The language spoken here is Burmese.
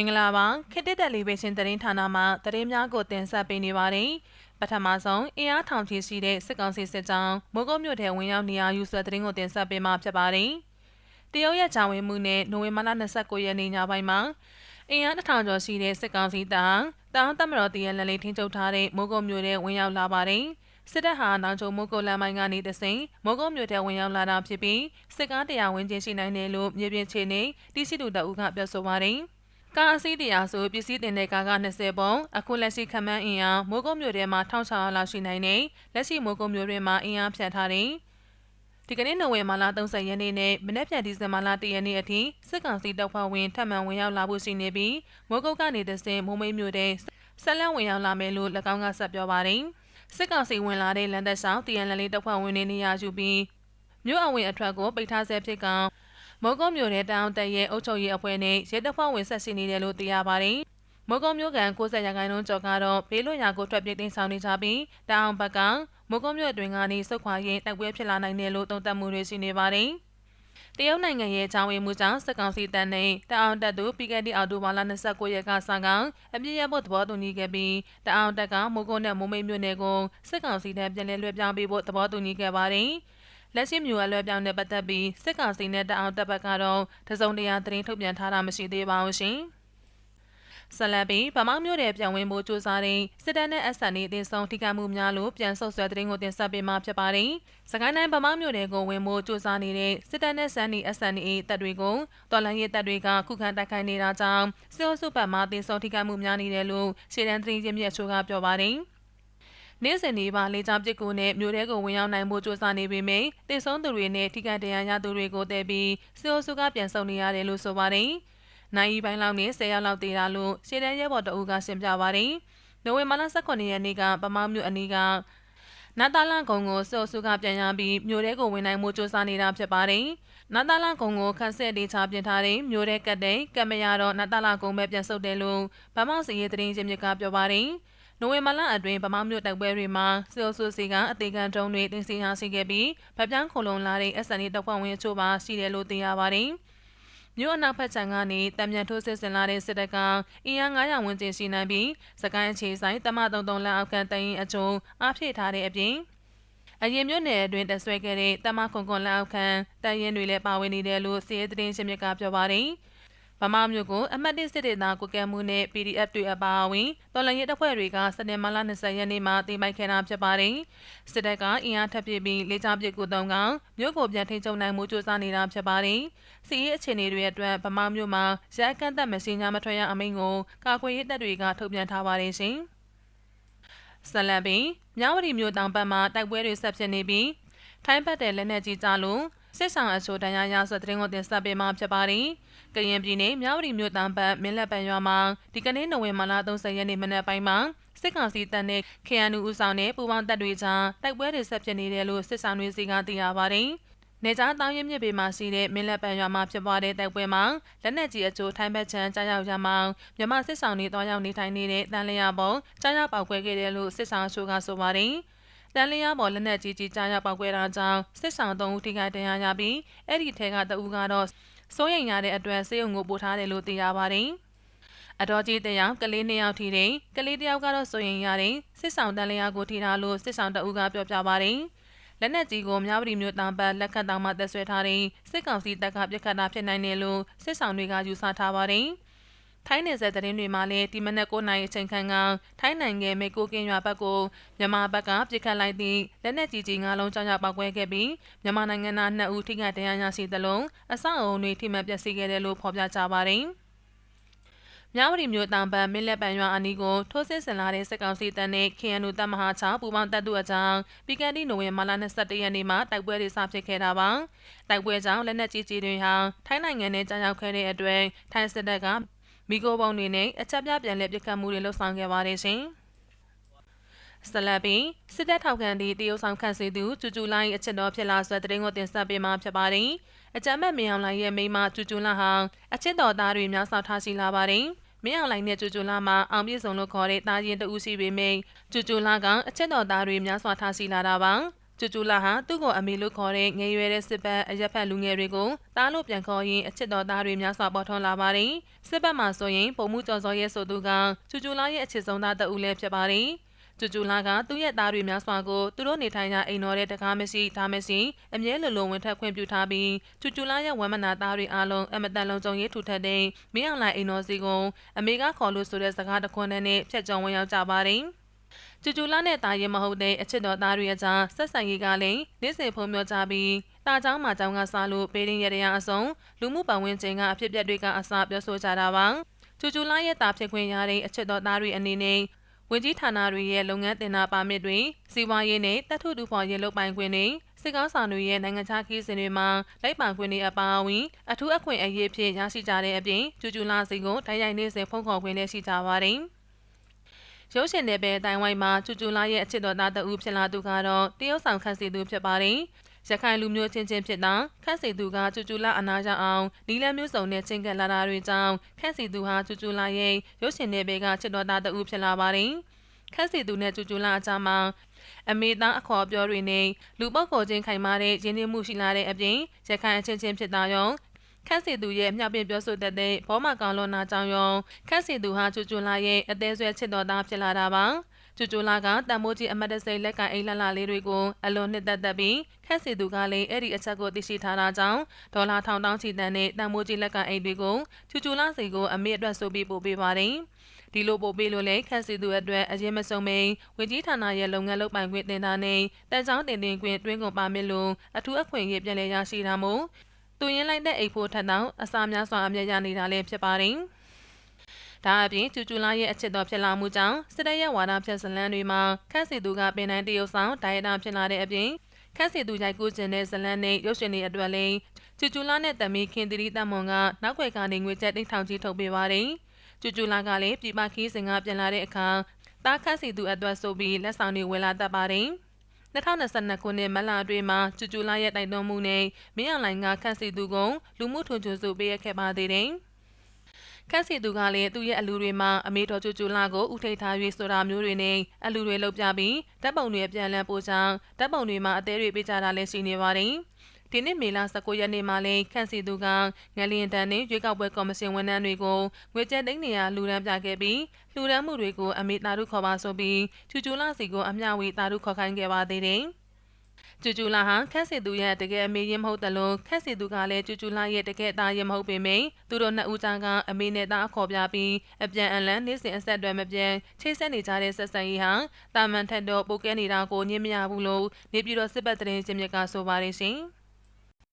င်္ဂလာပါခေတ္တတက်လီဗေးရှင်းသတင်းဌာနမှသတင်းများကိုတင်ဆက်ပေးနေပါတယ်ပထမဆုံးအင်အားထောင်ချီရှိတဲ့စစ်ကောင်စီစစ်ကြောင်းမိုးကုတ်မြို့ထဲဝင်ရောက်နေရာယူဆွဲသတင်းကိုတင်ဆက်ပေးမှာဖြစ်ပါတယ်တရုတ်ရဲ့ဂျာဝင်မှုနဲ့နိုဝင်ဘာလ29ရက်နေ့ညပိုင်းမှာအင်အားတစ်ထောင်ကျော်ရှိတဲ့စစ်ကောင်စီတပ်တောင်တမတော်တရလလေးထင်းချုပ်ထားတဲ့မိုးကုတ်မြို့ထဲဝင်ရောက်လာပါတယ်စစ်တပ်ဟာနောက်ချုံမိုးကုတ်လမ်းပိုင်းကနေတဆင်မိုးကုတ်မြို့ထဲဝင်ရောက်လာတာဖြစ်ပြီးစစ်ကားတရားဝင်ချင်းရှိနိုင်တယ်လို့မြေပြင်ခြေနေတိရှိသူတအုပ်ကပြောဆိုပါတယ်။ ကားအစီးတရားဆိုပစ္စည်းတင်တဲ့ကားက20ပုံအခုလက်ရှိခမန်းအင်အားမိုးကုတ်မြို့ထဲမှာ1600လောက်ရှိနိုင်နေလက်ရှိမိုးကုတ်မြို့တွင်မှာအင်အားဖြတ်ထားတယ်ဒီကနေ့နိုဝင်ဘာလ30ရက်နေ့နဲ့မနေ့ပြန်ဒီဇင်ဘာလ1ရက်နေ့အထိစစ်ကောင်စီတပ်ဖွဲ့ဝင်ထပ်မံဝင်ရောက်လာဖို့ရှိနေပြီးမိုးကုတ်ကနေတဆင်မိုးမိတ်မြို့ထဲဆက်လက်ဝင်ရောက်လာမယ်လို့၎င်းကဆက်ပြောပါတယ်စစ်ကောင်စီဝင်လာတဲ့လန်သက်ဆောင်တရန်လလေးတပ်ဖွဲ့ဝင်တွေနေရာယူပြီးမြို့အဝင်အထွက်ကိုပိတ်ထားဆဲဖြစ်ကောင် မော်ကုတ်မြို့နယ်တောင်တရဲ့အုပ်ချုပ်ရေးအဖွဲ့နဲ့ရဲတပ်ဖွဲ့ဝင်ဆက်ရှိနေတယ်လို့သိရပါတယ်။မော်ကုတ်မြို့ကန်60ရာခိုင်နှုန်းကျော်ကတော့ဘေးလွတ်ရာကိုထွက်ပြေးတင်ဆောင်နေကြပြီးတောင်ဘက်ကမော်ကုတ်မြို့အတွင်းကနေစုခွာရင်းတိုက်ပွဲဖြစ်လာနိုင်တယ်လို့သုံးသပ်မှုတွေရှိနေပါတယ်။တရုတ်နိုင်ငံရဲ့ချောင်းဝင်မှုကြောင့်စက်ကောင်စီတန်းနဲ့တအောင်တက်သူပြီးခဲ့တဲ့အောက်တိုဘာလ29ရက်ကစကောင်အပြည့်ရဖို့သဘောတူညီခဲ့ပြီးတအောင်တက်ကမိုးကုတ်နဲ့မိုးမိတ်မြို့နယ်ကိုစက်ကောင်စီတန်းပြန်လည်လွှဲပြောင်းပေးဖို့သဘောတူညီခဲ့ပါတယ်။ လက်ရှိမျိုးအလွဲပြောင်းတဲ့ပတ်သက်ပြီးစစ်ကောင်စီနဲ့တအောင်တပ်ဘက်ကတော့တစုံတရာသတင်းထုတ်ပြန်ထားတာမရှိသေးပါဘူးရှင်။ဆလဘီဗမောင်းမျိုးတဲ့ပြန်ဝင်ဖို့ကြိုးစားတဲ့စစ်တပ်နဲ့ SN အသင်းဆောင်ထိခိုက်မှုများလို့ပြန်ဆုတ်ဆွဲသတင်းကိုတင်ဆက်ပေးမှာဖြစ်ပါတယ်။စကိုင်းတိုင်းဗမောင်းမျိုးတွေကိုဝင်ဖို့ကြိုးစားနေတဲ့စစ်တပ်နဲ့ SN SN တပ်တွေကိုတော်လန်ရေးတပ်တွေကခုခံတိုက်ခိုက်နေတာကြောင့်စစ်အုပ်စုဘက်မှအသင်းဆောင်ထိခိုက်မှုများနေတယ်လို့ရှေ့တန်းသတင်းရင်းမြစ်ချို့ကပြောပါတယ်။ နေ့စဉ်နေပါလေကြောင်ပစ်ကူနဲ့မြို့ထဲကိုဝင်ရောက်နိုင်ဖို့ကြိုးစားနေပေမယ့်တည်ဆုံးသူတွေနဲ့ထိခိုက်ဒဏ်ရာရသူတွေကိုတည်ပြီးစစ်အုပ်စုကပြန်ဆုံနေရတယ်လို့ဆိုပါတယ်။နိုင်ဤပိုင်းလောက်နဲ့10ရောက်လောက်တည်တာလို့ရှေ့တန်းရဲဘော်တအူးကရှင်းပြပါတယ်။နိုဝင်ဘာလ18ရက်နေ့ကပမောင်းမြို့အနီးကနာတာလန်ကုံကိုစောစုကပြန်ရပြီးမြို့ထဲကိုဝင်နိုင်မှုစ조사နေတာဖြစ်ပါတယ်။နာတာလန်ကုံကိုခန့်ဆက်ဒေချပြင်ထားတဲ့မြို့ထဲကတ်တဲ့ကံမရတော့နာတာလန်ကုံပဲပြန်ဆုတ်တယ်လို့ဗမောက်စီရဲ့သတင်းချင်းမြစ်ကပြောပါတယ်။ နိုဝင်ဘာလအတွင်းဗမာမြို့တိုက်ပွဲတွေမှာစစ်အုပ်စုစီကအသေးခံတုံးတွေတင်စီရရှိခဲ့ပြီးဗပြောင်းခုံလုံလာတဲ့ SND တပ်ဖွဲ့ဝင်အချို့ပါရှိတယ်လို့သိရပါတယ်။မြို့အနောက်ဘက်ခြမ်းကနေတံမြန်ထိုးစစ်ဆင်လာတဲ့စစ်တပ်ကအင်အား900ဝန်းကျင်ရှိနိုင်ပြီးစကိုင်းအခြေဆိုင်တမ33လအောက်ခံတရင်အကျုံအားဖြည့်ထားတဲ့အပြင်အရင်မြို့နယ်အတွင်းတဆွဲခဲ့တဲ့တမခွန်ခွန်လက်အောက်ခံတရင်တွေလည်းပါဝင်နေတယ်လို့စီးရဲသတင်းရှင်မြစ်ကပြောပါတယ်။ ဗမာမျိုးကိုအမှတ်၁စစ်ဒေသကိုကဲမှုနဲ့ PDF တွေအပါအဝင်တော်လှန်ရေးတပ်ဖွဲ့တွေကစနေမလ20ရက်နေ့မှာတင်ပိုက်ခဲ့တာဖြစ်ပါတယ်။စစ်တပ်ကအင်အားထပ်ပြပြီးလေကြောင်းပစ်ကူတုံးကမြို့ကိုပြန်ထိန်းချုပ်နိုင်မှုကြိုးစားနေတာဖြစ်ပါတယ်။စီးရေးအခြေအနေတွေအတွက်ဗမာမျိုးမှာရဲကန့်သက်မစင်ညာမထွက်ရအမိန့်ကိုကာကွယ်ရေးတပ်တွေကထုတ်ပြန်ထားပါတယ်ရှင်။ဆလန်ပင်မြဝတီမြို့တောင်ဘက်မှာတိုက်ပွဲတွေဆက်ဖြစ်နေပြီးထိုင်းဘက်တဲ့လက်နက်ကြီးကြလို့ စစ်ဆောင်အချို့တရားရဆိုတဲ့တင်ကိုတင်ဆက်ပေးမှာဖြစ်ပါတယ်။ကရင်ပြည်နယ်မြဝတီမြို့တန်းဘက်မင်းလက်ပံရွာမှာဒီကနေ့နိုဝင်ဘာလ30ရက်နေ့မနက်ပိုင်းမှာစစ်ကောင်စီတပ်နဲ့ KNU ဦးဆောင်တဲ့ပူးပေါင်းတပ်တွေကြားတိုက်ပွဲတွေဆက်ဖြစ်နေတယ်လို့စစ်ဆောင်တွေစီကသိရပါတယ်။နေကြားတောင်ရမြစ်ပေမှာရှိတဲ့မင်းလက်ပံရွာမှာဖြစ်ပွားတဲ့တိုက်ပွဲမှာလက်နက်ကြီးအကျိုးထိုင်းဘက်ချမ်းကြားရောက်ရမှမြမစစ်ဆောင်တွေတွားရောက်နေထိုင်နေတဲ့တန်လျာပေါ်ကြားရောက်ပေါက်ခွဲခဲ့တယ်လို့စစ်ဆောင်အချို့ကဆိုပါတယ်။ တန်လျာပေါ်လက်နက်ကြီးကြီးကြားရောက်ပေါက်ကွဲတာကြောင့်စစ်ဆောင်သုံးဦးထိခိုက်ဒဏ်ရာရပြီးအဲ့ဒီထဲကတဦးကတော့စိုးရိမ်ရတဲ့အတွက်စေယုံကိုပို့ထားတယ်လို့သိရပါတယ်။အတော်ကြီးတယောက်ကလေးနှစ်ယောက်ထိတယ်ကလေးတယောက်ကတော့စိုးရိမ်ရတယ်စစ်ဆောင်တန်လျာကိုထိထားလို့စစ်ဆောင်တဦးကပြောပြပါတယ်။လက်နက်ကြီးကိုမြဝတီမြို့တောင်ပတ်လက်ခတ်တောင်မှတက်ဆွဲထားတဲ့စစ်ကောင်စီတပ်ကပြစ်ခတ်တာဖြစ်နိုင်တယ်လို့စစ်ဆောင်တွေကယူဆထားပါတယ်။ ထိုင်းနယ်စပ်သတင်းတွေမှာလည်းဒီမနက်9နာရီအချိန်ခန့်ကထိုင်းနိုင်ငံမေကိုကင်းရွာဘက်ကိုမြန်မာဘက်ကပြစ်ခတ်လိုက်သည့်လက်နက်ကြီးကြီး၅လုံးကြောင့်ရောက်ပောက်ကွဲခဲ့ပြီးမြန်မာနိုင်ငံသား2ဦးထိခိုက်ဒဏ်ရာရရှိသလိုအဆောက်အအုံတွေထိမှန်ပျက်စီးခဲ့တယ်လို့ဖော်ပြကြပါတယ်။မြဝတီမြို့တောင်ပံမင်းလက်ပံရွာအနီးကိုထိုးစစ်ဆင်လာတဲ့စစ်ကောင်စီတပ်နဲ့ KNU တပ်မဟာ6ပူးပေါင်းတပ်တို့အကြောင်းပြီးခဲ့တဲ့နိုဝင်ဘာလ22ရက်နေ့မှာတိုက်ပွဲတွေစဖြစ်ခဲ့တာပါ။တိုက်ပွဲကြောင့်လက်နက်ကြီးကြီးတွေဟာထိုင်းနိုင်ငံနဲ့ကြားရောက်ခဲ့တဲ့အတွက်ထိုင်းစစ်တပ်က မိโกပုံတွေနဲ့အချက်ပြပြန်လည်ပစ်ခတ်မှုတွေလှုပ်ဆောင်ခဲ့ပါတယ်ရှင်။ဆလပီစစ်တပ်ထောက်ခံသည့်တရုတ်ဆောင်ခန့်စီသူကျူကျူလိုင်းအချက်တော်ဖြစ်လာဆွဲတဲ့ရင်ကိုတင်ဆက်ပေးမှာဖြစ်ပါတယ်။အကြမ်းမဲ့မင်းအောင်လိုင်းရဲ့မိမကျူကျူလာဟာအချက်တော်သားတွေများစွာထားရှိလာပါတယ်။မင်းအောင်လိုင်းနဲ့ကျူကျူလာမှာအောင်ပြည့်စုံလို့ခေါ်တဲ့တာရင်တူရှိပေမယ့်ကျူကျူလာကအချက်တော်သားတွေများစွာထားရှိလာတာပါ။ ကျူကျူလာဟာသူ့ကိုအမေလို့ခေါ်တဲ့ငယ်ရွယ်တဲ့စစ်ဘက်အရက်ဖက်လူငယ်တွေကိုတားလို့ပြန်ခေါ်ရင်းအချစ်တော်သားတွေများစွာပေါ်ထွန်းလာပါတယ်။စစ်ဘက်မှာဆိုရင်ပုံမှုကျော်စောရဲဆိုသူကကျူကျူလာရဲ့အချစ်ဆုံးသားတဦးလည်းဖြစ်ပါတယ်။ကျူကျူလာကသူ့ရဲ့သားတွေများစွာကိုသူတို့နေထိုင်ရာအိမ်တော်တဲ့တကားမရှိဒါမရှိအမြဲလိုလိုဝင်ထက်ခွင့်ပြုထားပြီးကျူကျူလာရဲ့ဝမ်းမနာသားတွေအားလုံးအမတန်လုံးကြုံရေးထူထပ်တဲ့မင်းအောင်လိုင်အိမ်တော်စီကိုအမေကခေါ်လို့ဆိုတဲ့စကားတခွန်းနဲ့ဖြတ်ကျော်ဝင်ရောက်ကြပါတယ်။ ။ကျူကျူလာနဲ့တာရင်မဟုတ်တဲ့အချစ်တော်သားတွေအကြားဆက်ဆံရေးကလည်းနေ့စဉ်ဖုံမျောကြပြီးတာချောင်းမှာချောင်းကစားလို့ပေးရင်ရတဲ့အစုံလူမှုပတ်ဝန်းကျင်ကအဖြစ်ပြက်တွေကအစပြောဆိုကြတာပါ။ကျူကျူလာရဲ့တာဖြစ်ခွင့်ရတဲ့အချစ်တော်သားတွေအနေနဲ့ဝင်ကြီးဌာနတွေရဲ့လုပ်ငန်းတင်တာပါမစ်တွေစီးပွားရေးနဲ့တပ်ထုတူဖော်ရေးလုပ်ပိုင်ခွင့်တွေစစ်ကောင်းဆောင်တွေရဲ့နိုင်ငံခြားခီးစဉ်တွေမှာလိုက်ပါခွင့်တွေအပါအဝင်အထူးအခွင့်အရေးဖြင့်ရရှိကြတဲ့အပြင်ကျူကျူလာစီကိုတိုက်ရိုက်နေစဉ်ဖုံးခေါ်ခွင့်လည်းရှိကြပါတယ်။ ရုပ်ရှင်နယ်ပယ်တိုင်ဝိုင်းမှာကျူကျူလာရဲ့အချစ်တော်သားတဦးဖြစ်လာသူကတော့တရုတ်ဆောင်ခန့်စီသူဖြစ်ပါတယ်။ရခိုင်လူမျိုးချင်းချင်းဖြစ်တာခန့်စီသူကကျူကျူလာအနာရအောင်နီလန်းမျိုးစုံနဲ့ချင်းကပ်လာတာတွေကြောင့်ခန့်စီသူဟာကျူကျူလာရဲ့ရုပ်ရှင်နယ်ပယ်ကချစ်တော်သားတဦးဖြစ်လာပါတယ်။ခန့်စီသူနဲ့ကျူကျူလာအကြားမှာအမေသားအခေါ်ပြောတွေနဲ့လူပုတ်ခေါ်ခြင်းခိုင်မာတဲ့ရင်းနှီးမှုရှိလာတဲ့အပြင်ရခိုင်အချင်းချင်းဖြစ်တာရော ခန့်စီသူရဲ့မျှပင်ပြောဆိုတတ်တဲ့ဘောမကောင်လွန်နာကြောင့်ရောခန့်စီသူဟာကျူကျူလာရဲ့အသေးဆွဲချစ်တော်သားဖြစ်လာတာပါကျူကျူလာကတန်မိုးကြီးအမတ်တစိလက်ကအိမ်လှလှလေးတွေကိုအလွန်နှစ်သက်သက်ပြီးခက်စီသူကလည်းအဲ့ဒီအချက်ကိုသိရှိထားတာကြောင့်ဒေါ်လာထောင်တောင်းချီတန်နဲ့တန်မိုးကြီးလက်ကအိမ်တွေကိုကျူကျူလာစီကိုအမေအတွက်ဆိုပြီးပို့ပေးပါတယ်ဒီလိုပို့ပေးလို့လည်းခက်စီသူအတွက်အရင်မဆုံးမိန်ဝကြီးဌာနရဲ့လုပ်ငန်းလုပ်ပိုင်ခွင့်တင်တာနဲ့တန်ချောင်းတင်တင်ခွင့်တွင်းကုန်ပါမစ်လို့အထူးအခွင့်အရေးပြန်လည်ရရှိတာမို့ သူရင်းလိုက်တဲ့အိတ်ဖို့ထက်တောင်အစာများစွာအမြဲရနေတာလည်းဖြစ်ပါတယ်။ဒါအပြင်ကျူကျူလာရဲ့အချစ်တော်ဖြစ်လာမှုကြောင့်စစ်တပ်ရဲ့ဝါဒဖြတ်စလန်းတွေမှာခန့်စီသူကပင်တိုင်းတရုတ်ဆောင်ဒိုင်ရတာဖြစ်လာတဲ့အပြင်ခန့်စီသူရိုက်ကူးခြင်းတဲ့ဇလန်းနဲ့ရုပ်ရှင်တွေအတွက်လည်းကျူကျူလာနဲ့တမီခင်သီရီတမွန်ကနောက်ွယ်ကနေငွေကျပ်တိထောင်ကြီးထုတ်ပေးပါတယ်။ကျူကျူလာကလည်းပြည်ပခီးစင်ကပြန်လာတဲ့အခါတားခန့်စီသူအတွက်ဆိုပြီးလက်ဆောင်တွေဝယ်လာတတ်ပါတယ်။ 2022ခုနှစ်မလအတွင်းမှာကျူကျူလာရဲ့တိုက်တွန်းမှုနဲ့မင်းအောင်လှိုင်ကခန့်စီသူကလူမှုထွန်ချွန်စုပေးရခဲ့ပါသေးတယ်။ခန့်စီသူကလည်းသူ့ရဲ့အလူတွေမှာအမေတော်ကျူကျူလာကိုဥထိတ်ထား၍ဆိုတာမျိုးတွေနဲ့အလူတွေလောက်ပြပြီးဓာတ်ပုံတွေပြန်လည်ပို့ချောင်းဓာတ်ပုံတွေမှာအသေးတွေပေးကြတာလည်းရှိနေပါတယ်။ ဒီနှစ်မေလ19ရက်နေ့မှာလည်းခန့်စီသူကငလျင်တန်နှင့်ရွေးကောက်ပွဲကော်မရှင်ဝန်ထမ်းတွေကိုငွေကျပ်သိန်းနေရာလူရန်ပြခဲ့ပြီးလူရန်မှုတွေကိုအမေတာရုခေါ်ပါဆိုပြီးချူချူလာစီကိုအမျှဝေတာရုခေါ်ခိုင်းခဲ့ပါသေးတယ်။ကျူကျူလာဟာခက်စီသူရဲ့တကယ်အမေရင်မဟုတ်တယ်လို့ခက်စီသူကလည်းကျူကျူလာရဲ့တကယ်သားရင်မဟုတ်ပေမယ့်သူတို့နှစ်ဦးကြားကအမေနဲ့သားအခေါ်ပြပြီးအပြန်အလှန်နေ့စဉ်အဆက်အသွယ်မပြတ်ချိတ်ဆက်နေကြတဲ့ဆက်ဆံရေးဟာတာမန်ထက်တော့ပိုကဲနေတာကိုညင်မရဘူးလို့နေပြည်တော်စစ်ပတ်သတင်းချင်းမြစ်ကဆိုပါတယ်ရှင်။